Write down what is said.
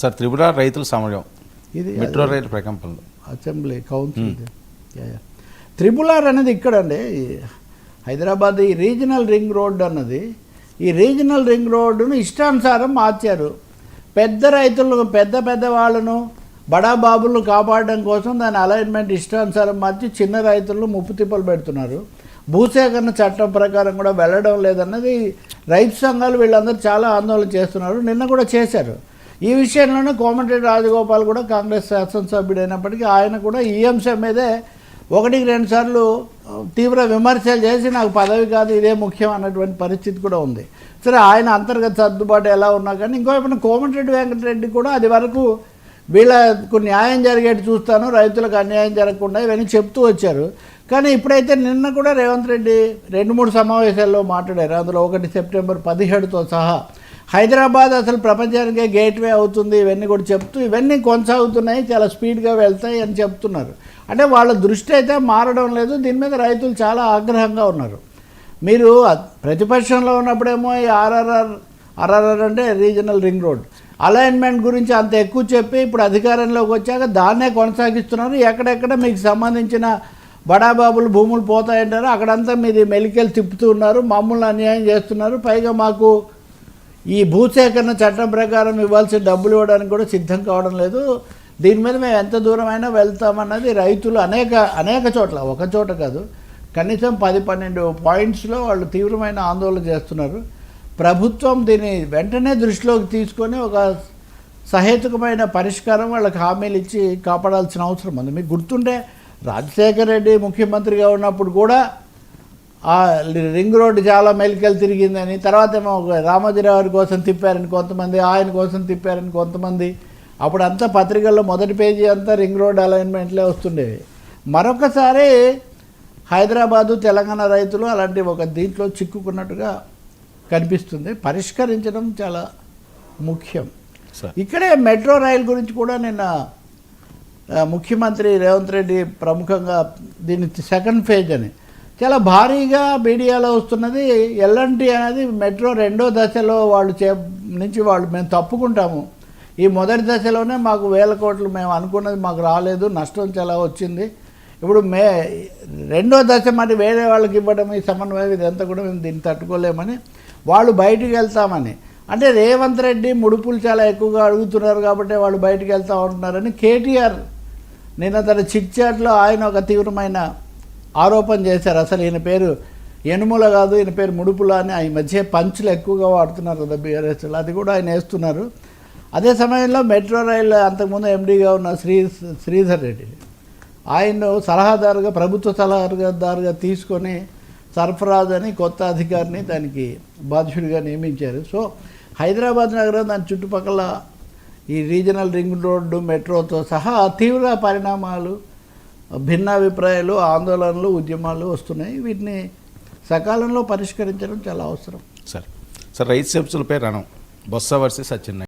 Sir Tripura రైతుల సమయం. ఇది మెట్రో రైలు ప్రకంపనలు. అసెంబ్లీ కౌన్సిల్ ఇది. Yeah, yeah. త్రిపుల్ ఆర్ అనేది ఇక్కడండి హైదరాబాద్ ఈ రీజనల్ రింగ్ రోడ్ అన్నది. ఈ రీజనల్ రింగ్ రోడ్డును ఇష్టానుసారం మార్చారు. పెద్ద రైతులు పెద్ద పెద్ద వాళ్ళను బడా బాబులను కాపాడడం కోసం దాని అలైన్మెంట్ ఇష్టానుసారం మార్చి చిన్న రైతులను ముప్పు తిప్పలు పెడుతున్నారు. భూసేకరణ చట్టం ప్రకారం కూడా వెళ్ళడం లేదన్నది రైతు సంఘాలు వీళ్ళందరూ చాలా ఆందోళన చేస్తున్నారు. నిన్న కూడా చేశారు. ఈ విషయంలోనే కోమటిరెడ్డి రాజగోపాల్ కూడా కాంగ్రెస్ శాసనసభ్యుడు అయినప్పటికీ ఆయన కూడా ఈ అంశం మీదే ఒకటికి రెండు సార్లు తీవ్ర విమర్శలు చేసి నాకు పదవి కాదు ఇదే ముఖ్యం అన్నటువంటి పరిస్థితి కూడా ఉంది. సరే ఆయన అంతర్గత సర్దుబాటు ఎలా ఉన్నా కానీ ఇంకో వైపున కోమటిరెడ్డి వెంకటరెడ్డి కూడా అది వరకు వీళ్ళకు న్యాయం జరిగేట్టు చూస్తాను రైతులకు అన్యాయం జరగకుండా ఇవన్నీ చెప్తూ వచ్చారు. కానీ ఇప్పుడైతే నిన్న కూడా రేవంత్ రెడ్డి రెండు మూడు సమావేశాల్లో మాట్లాడారు. అందులో ఒకటి సెప్టెంబర్ పదిహేడుతో సహా హైదరాబాద్ అసలు ప్రపంచానికే గేట్వే అవుతుంది ఇవన్నీ కూడా చెప్తూ ఇవన్నీ కొనసాగుతున్నాయి చాలా స్పీడ్గా వెళ్తాయి అని చెప్తున్నారు. అంటే వాళ్ళ దృష్టి అయితే మారడం లేదు దీని మీద రైతులు చాలా ఆగ్రహంగా ఉన్నారు. మీరు ప్రతిపక్షంలో ఉన్నప్పుడేమో ఈ ఆర్ఆర్ఆర్ ఆర్ఆర్ఆర్ అంటే రీజనల్ రింగ్ రోడ్. అలైన్మెంట్ గురించి అంత ఎక్కువ చెప్పి ఇప్పుడు అధికారంలోకి వచ్చాక దాన్నే కొనసాగిస్తున్నారు. ఎక్కడెక్కడ మీకు సంబంధించిన బడాబాబులు భూములు పోతాయంటారు అక్కడంతా మీది మెలికలు తిప్పుతూ ఉన్నారు మమ్మల్ని అన్యాయం చేస్తున్నారు. పైగా మాకు ఈ భూసేకరణ చట్టం ప్రకారం ఇవ్వాల్సిన డబ్బులు ఇవ్వడానికి కూడా సిద్ధం కావడం లేదు. దీని మీద మేము ఎంత దూరమైనా వెళ్తామన్నది రైతులు అనేక అనేక చోట్ల ఒక చోట కాదు. కనీసం పది పన్నెండు పాయింట్స్లో వాళ్ళు తీవ్రమైన ఆందోళన చేస్తున్నారు. ప్రభుత్వం దీన్ని వెంటనే దృష్టిలోకి తీసుకొని ఒక సహేతుకమైన పరిష్కారం వాళ్ళకి హామీలు ఇచ్చి కాపాడాల్సిన అవసరం ఉంది. మీకు గుర్తుంటే రాజశేఖర రెడ్డి ముఖ్యమంత్రిగా ఉన్నప్పుడు కూడా రింగ్ రోడ్డు చాలా మెలికలు తిరిగిందని తర్వాత ఏమో రామోజీరావు గారి కోసం తిప్పారని కొంతమంది ఆయన కోసం తిప్పారని కొంతమంది. అప్పుడు అంతా పత్రికల్లో మొదటి పేజీ అంతా రింగ్ రోడ్ అలైన్మెంట్లే వస్తుండేవి. మరొకసారి హైదరాబాదు తెలంగాణ రైతులు అలాంటి ఒక దీంట్లో చిక్కుకున్నట్టుగా కనిపిస్తుంది. పరిష్కరించడం చాలా ముఖ్యం. ఇక్కడే మెట్రో రైల్ గురించి కూడా నిన్న ముఖ్యమంత్రి రేవంత్ రెడ్డి ప్రముఖంగా దీని సెకండ్ ఫేజ్ అని చాలా భారీగా మీడియాలో వస్తున్నది ఎల్ఎన్టీ అనేది మెట్రో రెండో దశలో వాళ్ళు చే నుంచి వాళ్ళు మేము తప్పుకుంటాము. ఈ మొదటి దశలోనే మాకు వేల కోట్లు మేము అనుకున్నది మాకు రాలేదు నష్టం చాలా వచ్చింది. ఇప్పుడు మే రెండో దశ మరి వేరే వాళ్ళకి ఇవ్వడం ఈ సమన్వయం ఇదంతా కూడా మేము దీన్ని తట్టుకోలేమని వాళ్ళు బయటికి వెళ్తామని. అంటే రేవంత్ రెడ్డి ముడుపులు చాలా ఎక్కువగా అడుగుతున్నారు కాబట్టి వాళ్ళు బయటికి వెళ్తా ఉంటున్నారని కేటీఆర్ నిన్న తన చిట్ చాట్లో ఆయన ఒక తీవ్రమైన ఆరోపణ చేశారు. అసలు ఈయన పేరు ఎనుముల కాదు ఈయన పేరు ముడుపుల అని ఈ మధ్య పంచులు ఎక్కువగా వాడుతున్నారు కదా బీఆర్ఎస్లో అది కూడా ఆయన వేస్తున్నారు. అదే సమయంలో మెట్రో రైల్ అంతకుముందు ఎండీగా ఉన్న శ్రీ శ్రీధర్ రెడ్డి ఆయన్ను సలహాదారుగా ప్రభుత్వ సలహాదారుగా తీసుకొని సర్ఫరాజ్ అని కొత్త అధికారిని దానికి బాధ్యుడిగా నియమించారు. సో హైదరాబాద్ నగరం దాని చుట్టుపక్కల ఈ రీజనల్ రింగ్ రోడ్డు మెట్రోతో సహా తీవ్ర పరిణామాలు భిన్నాభిప్రాయాలు ఆందోళనలు ఉద్యమాలు వస్తున్నాయి. వీటిని సకాలంలో పరిష్కరించడం చాలా అవసరం. సార్. సార్ రైతు సబ్సిడీలపై రణం బొత్స వర్సెస్ సత్యనారాయణ